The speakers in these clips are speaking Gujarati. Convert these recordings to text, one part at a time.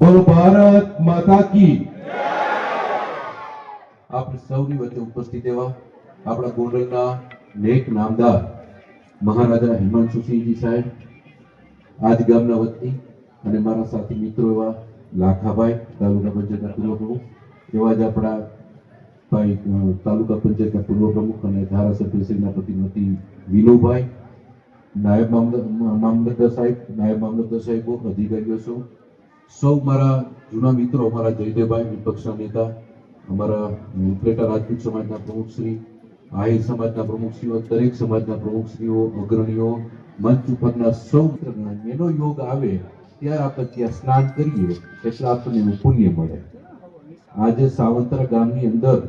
બોલો ભારત માતા કી. આપણે સૌની વચ્ચે ઉપસ્થિત એવા આપણા ગોંડલના નેક નામદાર મહારાજા હિમાંશુસિંહજી સાહેબ, આજ ગામના વતની અને મારા સાથી મિત્રો એવા લાખાભાઈ, તાલુકા પંચાયતના પૂર્વ પ્રમુખ, એવા જ આપણા ભાઈ તાલુકા પંચાયતના પૂર્વ પ્રમુખ અને ધારાસભ્ય શ્રીના પ્રતિનિધિ વિનુભાઈ, નાયબ મામલત- મામલતદાર સાહેબ, નાયબ મામલતદાર સાહેબો, અધિકારીઓ સૌ સૌ મારા જૂના મિત્રો, અમારા જયદેવભાઈ વિપક્ષના નેતા, અમારા ઉપલેટા રાજપૂત સમાજના પ્રમુખશ્રી આહિર સમાજના પ્રમુખશ્રીઓ દરેક સમાજના પ્રમુખશ્રીઓ અગ્રણીઓ, મંચ ઉપરના સૌ એનો યોગ આવે ત્યારે આપણે ત્યાં સ્નાન કરીએ, એટલે આપણને એનું પુણ્ય મળે. આજે સાવંતરા ગામની અંદર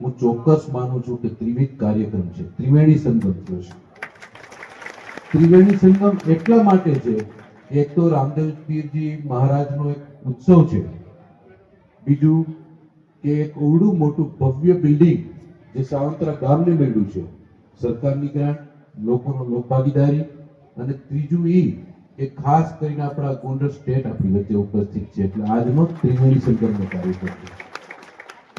હું ચોક્કસ માનું છું કે ત્રિવિધ કાર્યક્રમ છે, ત્રિવેણી સંગમ થયો છે. ત્રિવેણી સંગમ એટલા માટે છે એક તો રામદેવ પીરજી મહારાજનો એક ઉત્સવ છે. બીજું કે એક ઓવડું મોટું ભવ્ય બિલ્ડિંગ જે સાવંતરા ગામને મળ્યું છે. સરકારની ગ્રાન્ટ, લોકોનો લોકભાગીદારી અને ત્રીજું એ કે ખાસ કરીને આપણા ગોંડલ સ્ટેટ આપણી વચ્ચે ઉપસ્થિત છે. એટલે આજનો ત્રિવેણી સંગમનો કાર્યક્રમ છે.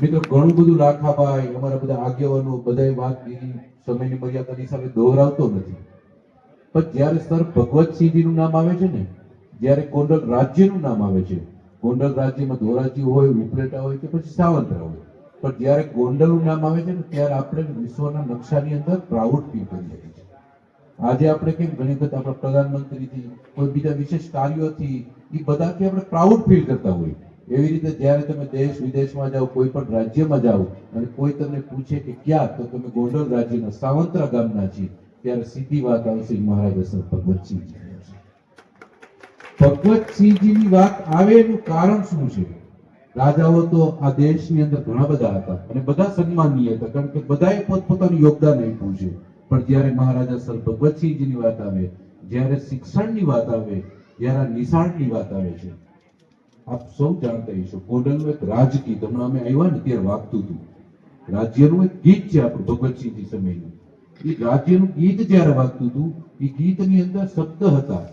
મિત્રો, ઘણું બધું રાખાભાઈ, અમારા બધા આગેવાનો, બધાએ વાત કરી, સમયની મર્યાદાની સામે દોહરાવતો નથી. પણ જ્યારે સર ભગવતસિંહજીનું નામ આવે છે ને, જ્યારે ગોંડલ રાજ્યનું નામ આવે છે. ગોંડલ રાજ્યમાં ધોરાજી હોય, ઉપલેટા હોય કે પછી સાવંતરા હોય. પણ જ્યારે ગોંડલનું નામ આવે છે ને, ત્યારે આપણે વિશ્વના નકશાની અંદર પ્રાઉડ ફીલ કરીએ છીએ. આજે આપણે કેમ ઘણી વખત આપણા પ્રધાનમંત્રીથી, કોઈ બીજા વિશેષ કાર્યોથી એ બધાથી આપણે પ્રાઉડ ફીલ કરતા હોય એવી રીતે જ્યારે તમે દેશ વિદેશમાં જાઓ, કોઈ પણ રાજ્યમાં જાઓ, અને કોઈ તમને પૂછે કે ક્યાં, તો તમે ગોંડલ રાજ્યના સાવંતરા ગામના છીએ. ત્યારે સીધી વાત આવશે મહારાજ અસર ભગવતસિંહજી ભગવતસિંહજીની વાત આવે એનું કારણ શું છે? રાજાઓ તો આ દેશની અંદર ઘણા બધા હતા અને બધા સન્માનીય હતા, કારણ કે બધાએ પોતપોતાનું યોગદાન આપ્યું છે. પણ જ્યારે મહારાજા સર ભગવતસિંહજીની વાત આવે, જ્યારે શિક્ષણની વાત આવે, જ્યારે નિશાળની વાત આવે છે. આપ સૌ જાણતા હશો કોડલનું એક રાજગીત હમણાં અમે આવ્યા ને ત્યારે વાગતું હતું. રાજ્યનું એક ગીત છે આપણું ભગવતસિંહજી સમયનું એ રાજ્યનું ગીત જ્યારે વાગતું હતું, એ ગીતની અંદર શબ્દ હતા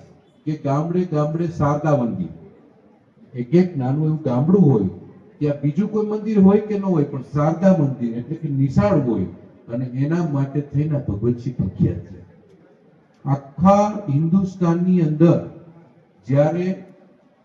કે ગામડે ગામડે શારદા મંદિર એક એક નાનું એવું ગામડું હોય, ત્યાં બીજું કોઈ મંદિર હોય કે ન હોય, પણ શારદા મંદિર એટલે કે નિશાળ હોય, અને એના માટે થઈને ભગવતસિંહ પ્રખ્યાત છે. આખા હિન્દુસ્તાનની અંદર જ્યારે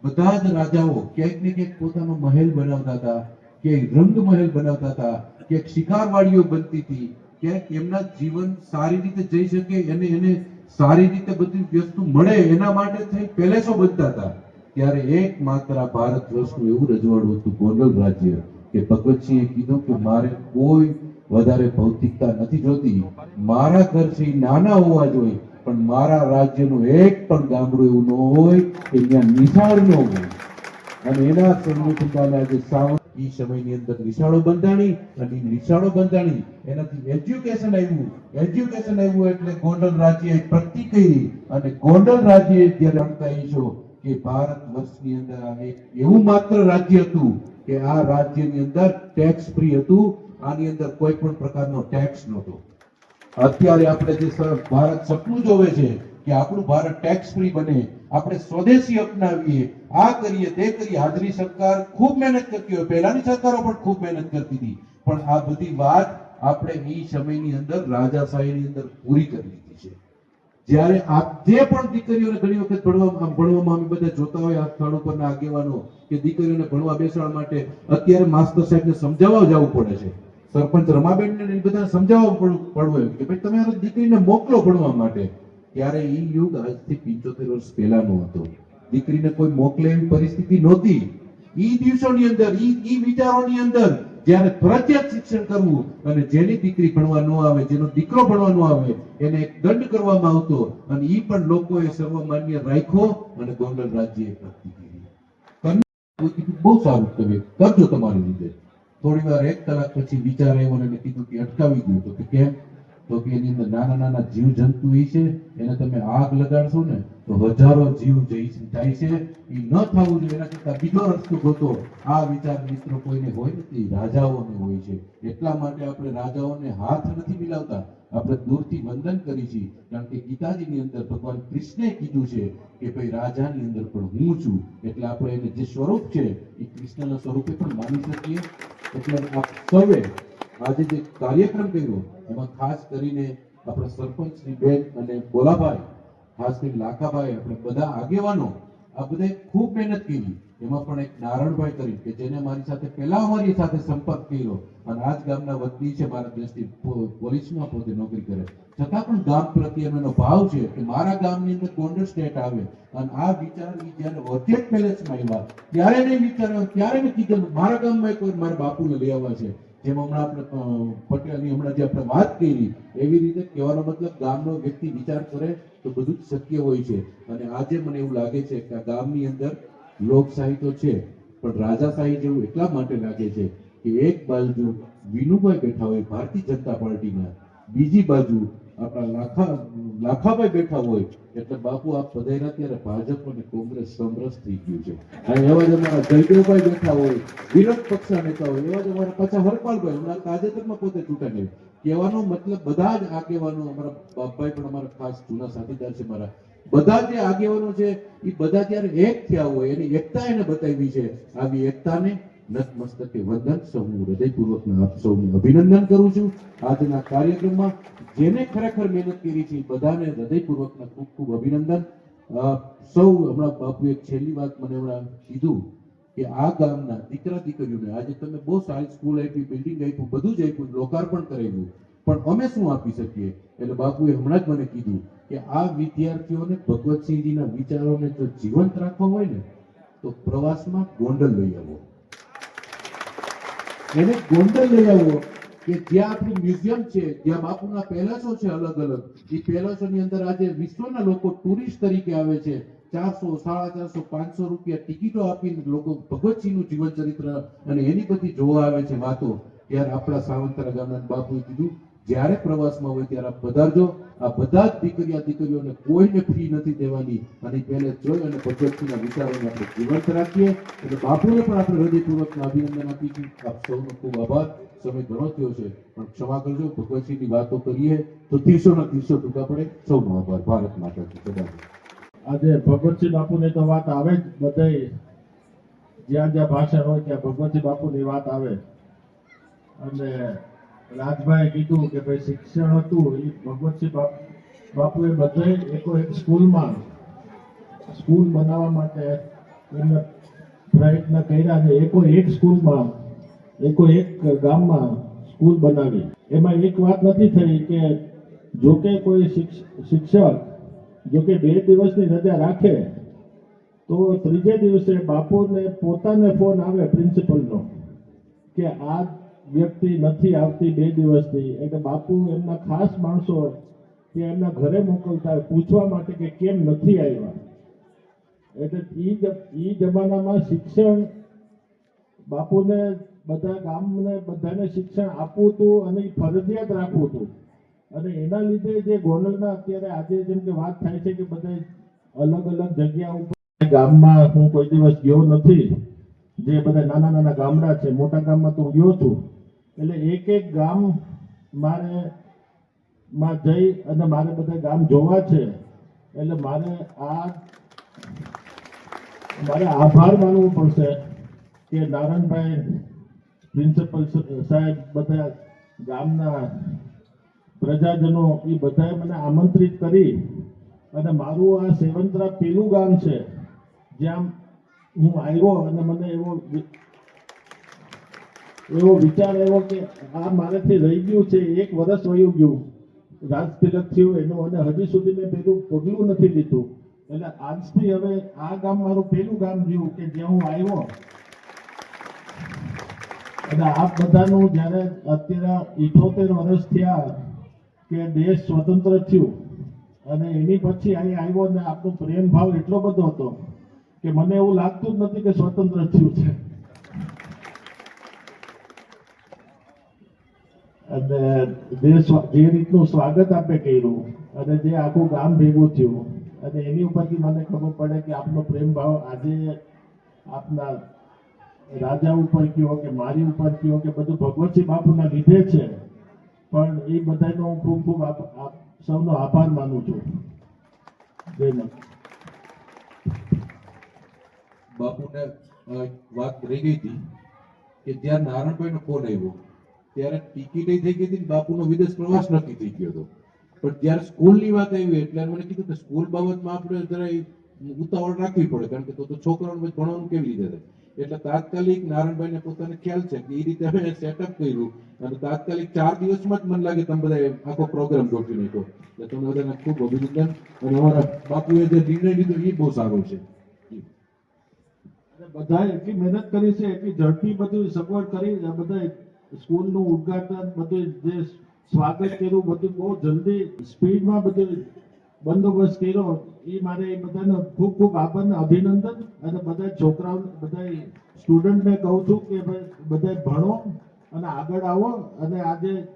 બધા જ રાજાઓ ક્યાંક ને ક્યાંક પોતાનો મહેલ બનાવતા હતા ક્યાંક રંગ મહેલ બનાવતા હતા ક્યાંક શિકારવાડીઓ બનતી હતી ક્યાંક એમના જીવન સારી રીતે જઈ શકે અને એને સારી રીતે બધી વસ્તુ મળે એના માટે થઈ પેલેસો બનતા હતા. ત્યારે એકમાત્ર ભારત વર્ષનું એવું રજવાડું હતું ગોંડલ રાજ્ય કે ભગવતસિંહે કીધું કે મારે કોઈ વધારે ભૌતિકતા નથી જોતી. મારા ઘર છે નાના હોવા જોઈએ, પણ મારા રાજ્યનું એક પણ ગામડું એવું ન હોય કે ત્યાં નિશાળ ન હોય. અને એના સન્મુખતાને આજે સાવન ઈ સમયની અંદર નિશાળો બંધાણી અને નિશાળો બંધાણી એનાથી એજ્યુકેશન આવ્યું. એજ્યુકેશન આવ્યું એટલે ગોંડલ રાજ્યએ પ્રગતિ કરી અને ગોંડલ રાજ્યએ જ્યારે રમતા છો કે ભારત વર્ષની અંદર આ એક એવું માત્ર રાજ્ય હતું કે આ રાજ્યની અંદર ટેક્સ ફ્રી હતું. આની અંદર કોઈ પણ પ્રકારનો ટેક્સ નહોતો. અત્યારે આપણે જે ભારત સપનું જોવે છે કે આપણું ભારત ટેક્સ ફ્રી બને. આપણે સ્વદેશી અપનાવીએ, આ કરીએ, તે કરીએ. હાજરી સરકાર ખૂબ મહેનત કરતી હોય. પહેલાની સરકારો પણ ખૂબ મહેનત કરતી હતી. પણ આ બધી વાત આપણે એ સમયની અંદર રાજાશાહીની અંદર પૂરી કરી લીધી છે. જ્યારે આજે પણ દીકરીઓને ઘણી વખત ભણવા ભણવામાં અમે બધા જોતા હોય આ સ્થળ ઉપરના આગેવાનો કે દીકરીઓને ભણવા બેસાડવા માટે અત્યારે માસ્ટર સાહેબને સમજાવવા જવું પડે છે. સરપંચ રમાબેનને ને બધા સમજાવવા પડવું કે ભાઈ, તમે દીકરીને મોકલો ભણવા માટે. ત્યારે એ યુગ આજથી 75 વર્ષ પહેલાનો હતો. દીકરીને કોઈ મોકલે એવી પરિસ્થિતિ નહોતી. ઈ દિવસોની અંદર, ઈ ઈ વિચારોની અંદર જ્યારે ફરજિયાત શિક્ષણ કરવું અને જેની દીકરી ભણવા ન આવે, જેનો દીકરો ભણવા ન આવે, એને એક દંડ કરવામાં આવતો અને ઈ પણ લોકોએ સર્વમાન્ય રાખ્યો અને ગોંડલ રાજ્યએ પ્રગતિ કરી. બહુ સારું તમે કરજો તમારી રીતે. થોડી વાર એક કલાક પછી વિચાર આવ્યો અને કીધું કે અટકાવી દીધું તો કે કેમ? તો કે એની અંદર નાના નાના જીવ જંતુ એ છે, એને તમે આગ લગાડશો ને, તો હજારો જીવ જાય છે. એ ન થવું જોઈએ, એના કરતા બીજો રસ્તો ગોતો. આ વિચાર મિત્રો કોઈને હોય નથી રાજાઓને હોય છે. એટલા માટે આપણે રાજાઓને હાથ નથી મિલાવતા. આપણે દૂરથી વંદન કરી છીએ. કારણ કે ગીતાજીની અંદર ભગવાન કૃષ્ણે કીધું છે કે ભાઈ, રાજાની અંદર પણ હું છું. એટલે આપણે એને જે સ્વરૂપ છે, એ કૃષ્ણના સ્વરૂપે પણ માની શકીએ. એટલે આપ સૌએ આજે જે કાર્યક્રમ કર્યો, એમાં ખાસ કરીને આપણા સરપંચ શ્રી બેન અને બોલાભાઈ, ખાસ કરીને લાખાભાઈ, આપણે બધા આગેવાનો, આ બધાએ ખૂબ મહેનત કરી. એમાં પણ એક નારણભાઈ કરી કે જેને મારી સાથે પહેલા અમારી સાથે સંપર્ક કર્યો, અને આજ ગામના વતની છે, મારા દ્રષ્ટિ પોલીસમાં પોતે નોકરી કરે. છતાં પણ ગામ પ્રત્યે એનો ભાવ છે કે મારા ગામની અંદર ગોંડલ સ્ટેટ આવે, અને આ વિચાર જ્યારે ઓર્ચિડ પેલેસમાં આવ્યા, ત્યારે નહીં વિચાર્યો, ત્યારે મેં કીધું મારા ગામમાં વાર મારા બાપુને લઈ આવવા છે. જેમ હમણાં આપણે પટેલની હમણાં જે આપણે વાત કરી, એવી રીતે કહેવાનો મતલબ ગામનો વ્યક્તિ વિચાર કરે તો બધું જ શક્ય હોય છે. અને આજે મને એવું લાગે છે કે આ ગામની અંદર લોકશાહી તો છે, પણ રાજાશાહી જેવું એટલા માટે લાગે છે કે એક બાજુ વિનુભાઈ બેઠા હોય ભારતીય જનતા પાર્ટીના, બીજી બાજુ આપણા લાખા, લાખાભાઈ બેઠા હોય, એટલે બાપુ આપ પધાર્યા ત્યારે ભાજપ અને કોંગ્રેસ સમરસ થઈ ગયું છે. અને એવા જ અમારા જયદેવભાઈ બેઠા હોય, વિરોધ પક્ષના નેતા હોય, એવા જ અમારા પાછા હરપાલભાઈ, હમણાં તાજેતરમાં પોતે ચૂંટાણી કહેવાનો મતલબ બધા જ આગેવાનો, અમારા બાપભાઈ પણ અમારા ખાસ જૂના સાથીદાર છે મારા. બધા જે આગેવાનો છે એ બધા ત્યારે એક થયા હોય, એની એકતા એને બતાવી છે. આવી એકતાને નતમસ્તકે વંદન સૌનું હૃદયપૂર્વકના આપ સૌનું અભિનંદન કરું છું. આજના કાર્યક્રમમાં જેને ખરેખર મહેનત કરી છે બધાને હૃદયપૂર્વકના ખૂબ ખૂબ અભિનંદન. સૌ હમણાં બાપુએ છેલ્લી વાત મને હમણાં કીધું કે આ ગામના દીકરા દીકરીઓને આજે તમે બહુ સારી સ્કૂલ આપી, બિલ્ડિંગ આપ્યું, બધું જ આપ્યું, લોકાર્પણ કરેલું. પણ અમે શું આપી શકીએ? એટલે બાપુએ હમણાં જ મને કીધું કે આ વિદ્યાર્થીઓને ભગવતસિંહજીના વિચારોને જો જીવંત રાખવા હોય ને, તો પ્રવાસમાં ગોંડલ લઈ આવો. એને ગોંડલ લઈ આવો. કે જ્યાં આપણું મ્યુઝિયમ છે, જ્યાં બાપુના પેલેસો છે અલગ અલગ, એ પેલેસોની અંદર આજે વિશ્વના લોકો ટુરિસ્ટ તરીકે આવે છે. ચારસો, સાડા ચારસો, પાંચસો રૂપિયા ટિકિટો આપીને લોકો ભગતસિંહનું જીવન ચરિત્ર અને એની બધી જોવા આવે છે વાતો. ત્યારે આપણા સાવંતરા ગામના બાપુએ કીધું જ્યારે પ્રવાસમાં હોય ત્યારે પધારજો આ બધા જ દીકરીયા દીકરીઓને કોઈને ફી નથી દેવાની. અને પહેલે જોઈ અને ભગવતસિંહના વિચારોને આપણે જીવંત રાખીએ. એટલે બાપુને પણ આપણે હૃદયપૂર્વકના અભિનંદન આપીશું આપ સૌનો ખૂબ આભાર. સમય ઘણો થયો છે. પણ ક્ષમા કરજો ભગવતસિંહની વાતો કરીએ તો ત્રીસો ના ત્રીસો ટૂંકા પડે. સૌનો આભાર. ભારત માતા કી આજે ભગવતસિંહ બાપુની તો વાત આવે જ બધાય. જ્યાં જ્યાં ભાષણ હોય ત્યાં ભગવતસિંહ બાપુની વાત આવે. અને રાજભાઈએ કીધું કે ભાઈ શિક્ષણ હતું એ ભગવતસિંહ બાપ, બાપુએ બધે એકો એક સ્કૂલમાં સ્કૂલ બનાવવા માટે એમને પ્રયત્ન કર્યા છે એકો એક સ્કૂલમાં, એકો એક ગામમાં સ્કૂલ બનાવી. એમાં એક વાત નથી થઈ કે જો કે કોઈ શિક્ષ- શિક્ષક જો કે બે દિવસની રજા રાખે, તો ત્રીજે દિવસે બાપુને પોતાને ફોન આવે પ્રિન્સિપલનો કે આ વ્યક્તિ નથી આવતી બે દિવસથી. એટલે બાપુ એમના ખાસ માણસો કે એમના ઘરે મોકલતા પૂછવા માટે કે કેમ નથી આવ્યા. એટલે એ જમાનામાં શિક્ષણ બાપુને બધા ગામને બધાને શિક્ષણ આપવું હતું અને એ ફરજિયાત રાખવું હતું. અને એના લીધે જે ગોંડલના અત્યારે આજે જેમ કે વાત થાય છે કે બધા અલગ અલગ જગ્યા ઉપર ગામમાં હું કોઈ દિવસ ગયો નથી. જે બધા નાના નાના ગામડા છે, મોટા ગામમાં તો હું ગયો છું. એટલે એક એક ગામ મારે, માં જઈ અને મારે બધા ગામ જોવા છે. એટલે મારે આ, મારે આભાર માનવો પડશે કે નારાયણભાઈ પ્રિન્સિપલ સાહેબ બધા ગામના પ્રજાજનો એ બધાએ મને આમંત્રિત કરી અને મારું આ સેવંતરા પેલું ગામ છે. જ્યાં હું આવ્યો અને મને એવો એવો વિચાર એવો કે આ મારેથી રહી ગયું છે, એક વર્ષ વયું ગયું. રાજતિલક થયું એનું અને હજી સુધી મેં પેલું પગલું નથી લીધું. એટલે આજથી હવે આ ગામ મારું પેલું ગામ થયું કે જ્યાં હું આવ્યો. અને આપ બધાનું જ્યારે અત્યારે ઇઠોતેર વર્ષ થયા કે દેશ સ્વતંત્ર થયું અને એની પછી અહીં આવ્યો ને આપનો પ્રેમ ભાવ એટલો બધો હતો કે મને એવું લાગતું જ નથી કે સ્વતંત્ર થયું છે. અને જે જે રીતનું સ્વાગત આપે કર્યું અને જે આખું ગામ ભેગું થયું અને એની ઉપરથી મને ખબર પડે કે આપનો પ્રેમ ભાવ આજે આપના રાજા ઉપર કયો કે મારી ઉપર કયો કે બધું ભગવતસિંહ બાપુના લીધે છે. પણ એ બધાનો હું ખૂબ ખૂબ આપ- સૌનો આભાર માનું છું. જય બાપુને વાત રહી ગઈ હતી કે ત્યાં નારાયણભાઈનો ફોન આવ્યો. ત્યારે ટિકિટ થઈ ગઈ હતી બાપુનો વિદેશ પ્રવાસ નક્કી થઈ ગયો હતો. પણ ત્યારે સ્કૂલની વાત આવી એટલે મને કીધું કે સ્કૂલ બાબતમાં આપણે જરા ઉતાવળ રાખવી પડે, કારણ કે તો છોકરાઓને ભણવાનું કેવી રીતે થાય? એટલે તાત્કાલિક નારાયણભાઈને પોતાને ખ્યાલ છે કે એ રીતે અમે સેટઅપ કર્યું અને તાત્કાલિક ચાર દિવસમાં જ મને લાગે તમે બધા આખો પ્રોગ્રામ ગોઠવી નાખ્યો. એટલે તમને બધાને ખૂબ અભિનંદન. અને અમારા બાપુએ જે નિર્ણય લીધો એ બહુ સારો છે. બધાએ એટલી મહેનત કરી છે, એટલી ઝડપી બધું સગવડ કરી બધા સ્કૂલનું ઉદ્ઘાટન બધું જે સ્વાગત કર્યું, બધું બહુ જલ્દી સ્પીડમાં બધું બંદોબસ્ત કર્યો. એ મારે એ બધાને ખૂબ ખૂબ આપણને અભિનંદન. અને બધા છોકરાઓ, બધા સ્ટુડન્ટને કહું છું કે બધા ભણો અને આગળ આવો. અને આજે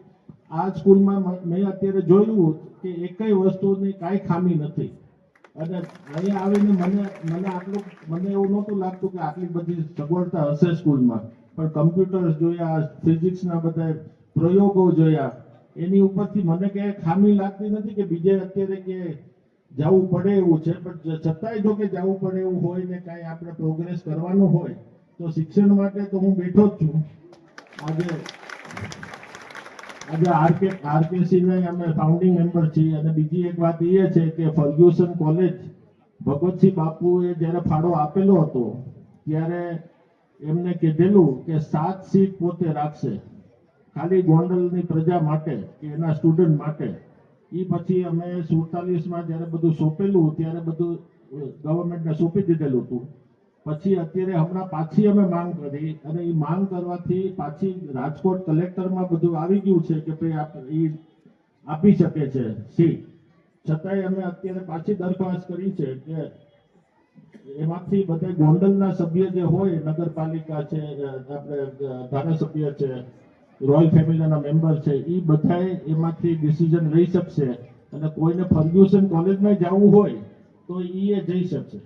આ સ્કૂલમાં મેં અત્યારે જોયું કે એકય વસ્તુની કાંઈ ખામી નથી. અને અહીંયા આવીને મને મને આટલું, મને એવું નહોતું લાગતું કે આટલી બધી સગવડતા હશે સ્કૂલમાં. પણ કમ્પ્યુટર્સ જોયા ફિઝિક્સના બધા પ્રયોગો જોયા. એની ઉપરથી મને ક્યાંય ખામી લાગતી નથી કે બીજે અત્યારે કે જવું પડે એવું છે, પણ છતાંય જો કે જવું પડે એવું હોય ને કાંઈ આપણે પ્રોગ્રેસ કરવાનું હોય, તો શિક્ષણ માટે તો હું બેઠો જ છું. આજે આજે આરકે આરકે સિવાય અમે ફાઉન્ડિંગ મેમ્બર છીએ. અને બીજી એક વાત એ છે કે ફર્ગ્યુસન કોલેજ ભગવતસિંહ બાપુએ જ્યારે ફાળો આપેલો હતો, ત્યારે એમને કીધેલું કે સાત સીટ પોતે રાખશે. ખાલી ગોંડલની પ્રજા માટે કે એના સ્ટુડન્ટ માટે. એ પછી અમે સુડતાલીસમાં જ્યારે બધું સોંપેલું, ત્યારે બધું ગવર્મેન્ટને સોંપી દીધેલું હતું. પછી અત્યારે હમણાં પાછી અમે માંગ કરી અને એ માંગ કરવાથી પાછી રાજકોટ કલેક્ટરમાં બધું આવી ગયું છે કે ભાઈ એ આપી શકે છે સીટ. છતાંય અમે અત્યારે પાછી દરખાસ્ત કરી છે કે એમાંથી બધા ગોંડલના સભ્ય જે હોય, નગરપાલિકા છે આપણે ધારાસભ્ય છે, રોયલ ફેમિલીના મેમ્બર છે એ બધાએ એમાંથી ડિસિઝન લઈ શકશે. અને કોઈને ફર્ગ્યુસન કોલેજમાં જવું હોય, તો એ જઈ શકશે.